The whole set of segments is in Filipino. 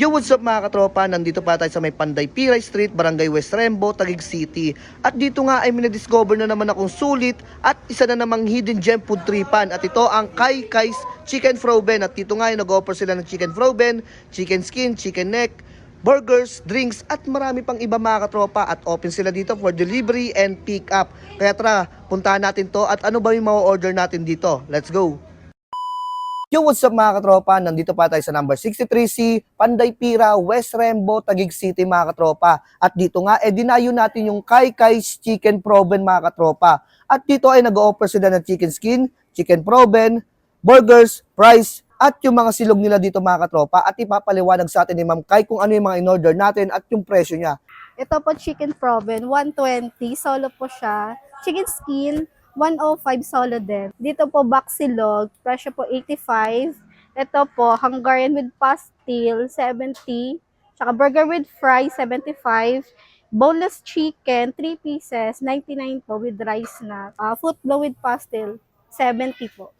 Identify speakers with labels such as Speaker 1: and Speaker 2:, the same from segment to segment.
Speaker 1: Yo, what's up mga katropa? Nandito pa tayo sa may Panday Piray Street, Barangay West Rembo, Taguig City. At dito nga ay minadiscover na naman akong sulit at isa na namang hidden gem food tripan. At ito ang Kai Kai's Chicken Froben. At dito nga ay nag-offer sila ng chicken froben, chicken skin, chicken neck, burgers, drinks, at marami pang iba mga katropa. At open sila dito for delivery and pick up. Kaya tara, puntahan natin to at ano ba yung ma-order natin dito. Let's go! Yo, what's up mga katropa? Nandito pa tayo sa number 63C, Panday Pira, West Rembo, Taguig City mga katropa. At dito nga, eh dinayo natin yung Kai Kai's Chicken Proben mga katropa. At dito ay nag-offer sila ng chicken skin, chicken proben, burgers, fries, at yung mga silog nila dito mga katropa. At ipapaliwanag sa atin ni Ma'am Kai kung ano yung mga in-order natin at yung presyo niya.
Speaker 2: Ito po chicken proben, 120. Solo po siya. Chicken skin, 105 solo din. Dito po baksilog, presyo po 85. Ito po Hungarian with pastil, 70. Tsaka burger with fries, 75. Boneless chicken, 3 pieces, 99 po with rice na. Uh, football with pastil, 70 po.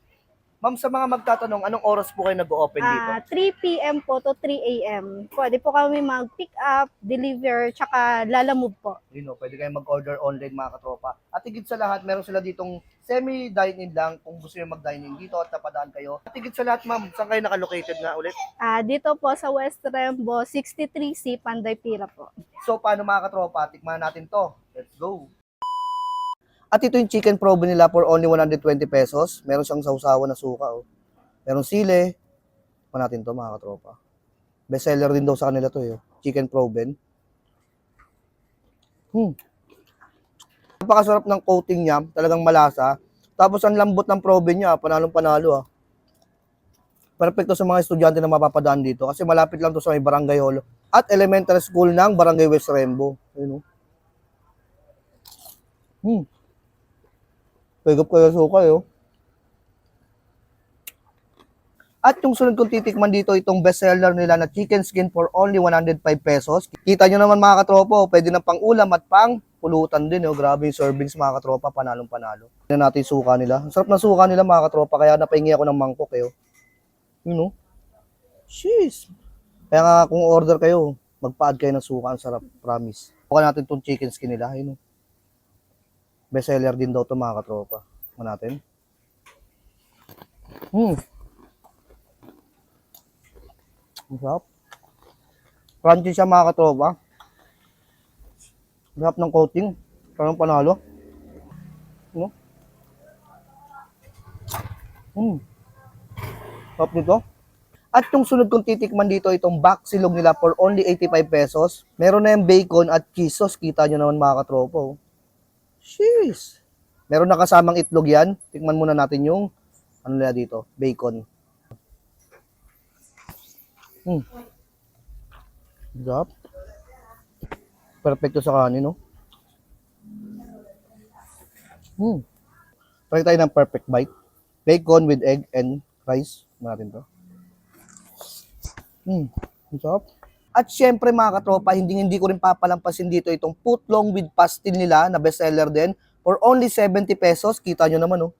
Speaker 1: Ma'am, sa mga magtatanong, anong oras po kayo nag-open dito?
Speaker 2: Ah, 3 p.m. po to 3 a.m. Pwede po kami mag-pick up, deliver, tsaka lalamove po.
Speaker 1: you know, pwede kayong mag-order online mga katropa. At higit sa lahat, meron sila ditong semi-dine-in lang kung gusto nyo mag-dine-in dito at napadaan kayo. At higit sa lahat, ma'am, saan kayo nakalocated nga ulit?
Speaker 2: Ah, dito po sa West Rembo, 63C, Panday Pira po.
Speaker 1: So, paano mga katropa? Tikman natin to. Let's go! At ito yung chicken probe nila for only 120 pesos. Meron siyang sausawan na suka. Oh. Meron sile. Pa natin to mga katropa. Best seller din daw sa kanila to. Eh. oh. Chicken proben. Hmm. Napakasarap ng coating niya. Talagang malasa. Tapos ang lambot ng probe niya. Panalong panalo ah. Perfecto sa mga estudyante na mapapadaan dito. Kasi malapit lang to sa may barangay hall. At elementary school ng barangay West Rembo. Ayun oh. Hmm. Pagap kayo suka oh. At yung sunod kong titikman dito, itong bestseller nila na chicken skin for only 105 pesos. Kita nyo naman mga katropa, oh, pwede na pang ulam at pang pulutan din. Oh. Grabe yung servings mga katropa, panalong panalo. Tignan natin suka nila. Ang sarap na suka nila mga katropa, kaya napahingi ako ng mangkok eh. oh. You know? Jeez. Kaya nga kung order kayo, magpa-add kayo ng suka. Ang sarap, promise. Bukan natin itong chicken skin nila. Yun, oh. Bestseller din daw to mga katropa. Tingnan natin. Hmm. Ang sarap. Crunchy siya mga katropa. Ang sarap ng coating. Parang panalo. No? Hmm. Sarap nito. At yung sunod kong titikman dito, itong baksilog nila for only 85 pesos. Meron na yung bacon at cheese sauce. Kita nyo naman mga katropa. Jeez. Meron na kasamang itlog yan. Tikman muna natin yung ano nila dito, bacon. Hmm. Sarap. Perfecto sa kanin, no? Hmm. Try tayo ng perfect bite. Bacon with egg and rice. Tingnan natin to. Hmm. Ang sarap. At syempre mga katropa, hindi hindi ko rin papalampasin dito itong putlong with pastil nila na bestseller din for only 70 pesos. Kita nyo naman, oh.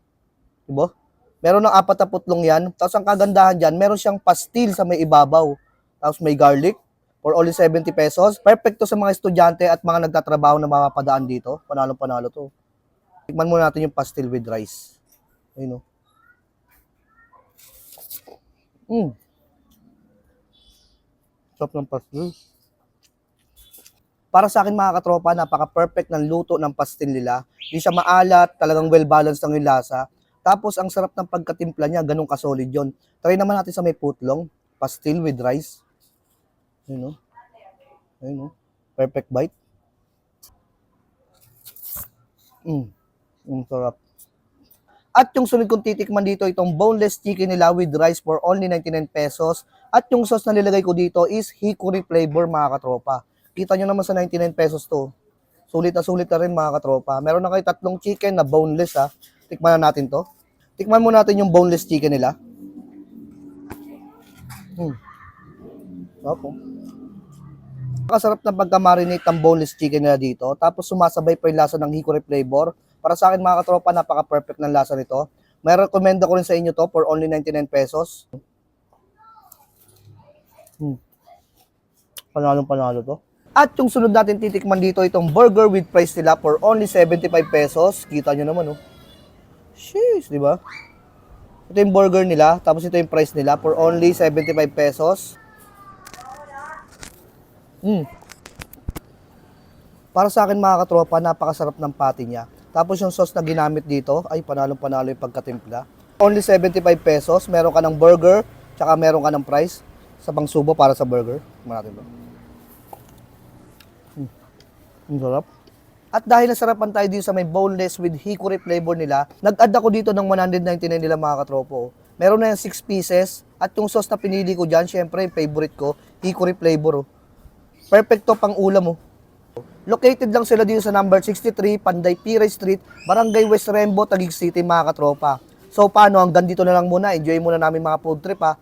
Speaker 1: Diba? Meron ng apat na putlong yan. Tapos ang kagandahan dyan, meron siyang pastil sa may ibabaw. Tapos may garlic for only 70 pesos. Perfecto sa mga estudyante at mga nagtatrabaho na mapapadaan dito. Panalo-panalo to. Tikman muna natin yung pastil with rice. Ayun, oh. Mm. Sarap ng pastil. Para sa akin mga katropa, napaka-perfect ng luto ng pastil nila. Hindi siya maalat, talagang well-balanced ang yung lasa. Tapos ang sarap ng pagkatimpla niya, ganun ka-solid yun. Try naman natin sa may putlong, pastil with rice. Ayun o. Ayun o. Perfect bite. Mm. Ang sarap. At yung sunod kong titikman dito, itong boneless chicken nila with rice for only 99 pesos. At yung sauce na nilagay ko dito is hickory flavor mga katropa. Kita nyo naman sa 99 pesos to. Sulit na sulit na rin mga katropa. Meron na kayo tatlong chicken na boneless ha. Tikman na natin to. Tikman mo natin yung boneless chicken nila. Hmm. Opo. Nakasarap na pagka-marinate ang boneless chicken nila dito. Tapos sumasabay pa yung lasa ng hickory flavor. Para sa akin mga katropa, napaka-perfect ng lasa nito. May recommend ko rin sa inyo to for only 99 pesos. Hmm. Panalong panalo to. At yung sunod natin titikman dito, itong burger with price nila for only 75 pesos. Kita nyo naman, oh. Sheesh, di ba? Ito yung burger nila, tapos ito yung price nila for only 75 pesos. Mm. Para sa akin mga katropa, napakasarap ng pati niya. Tapos yung sauce na ginamit dito, ay panalong panalo yung pagkatimpla. Only 75 pesos, meron ka ng burger, tsaka meron ka ng price sa pangsubo para sa burger. Tingnan natin to. Mm. Ang sarap. At dahil nasarapan tayo dito sa may boneless with hickory flavor nila, nag-add ako dito ng 199 nila mga katropo. Meron na yung 6 pieces at yung sauce na pinili ko dyan, syempre yung favorite ko, hickory flavor. Oh. Perfect to pang ulam oh. Located lang sila dito sa number 63, Panday Piray Street, Barangay West Rembo, Taguig City mga katropa. So paano, hanggang dito na lang muna. Enjoy muna namin mga food trip ha.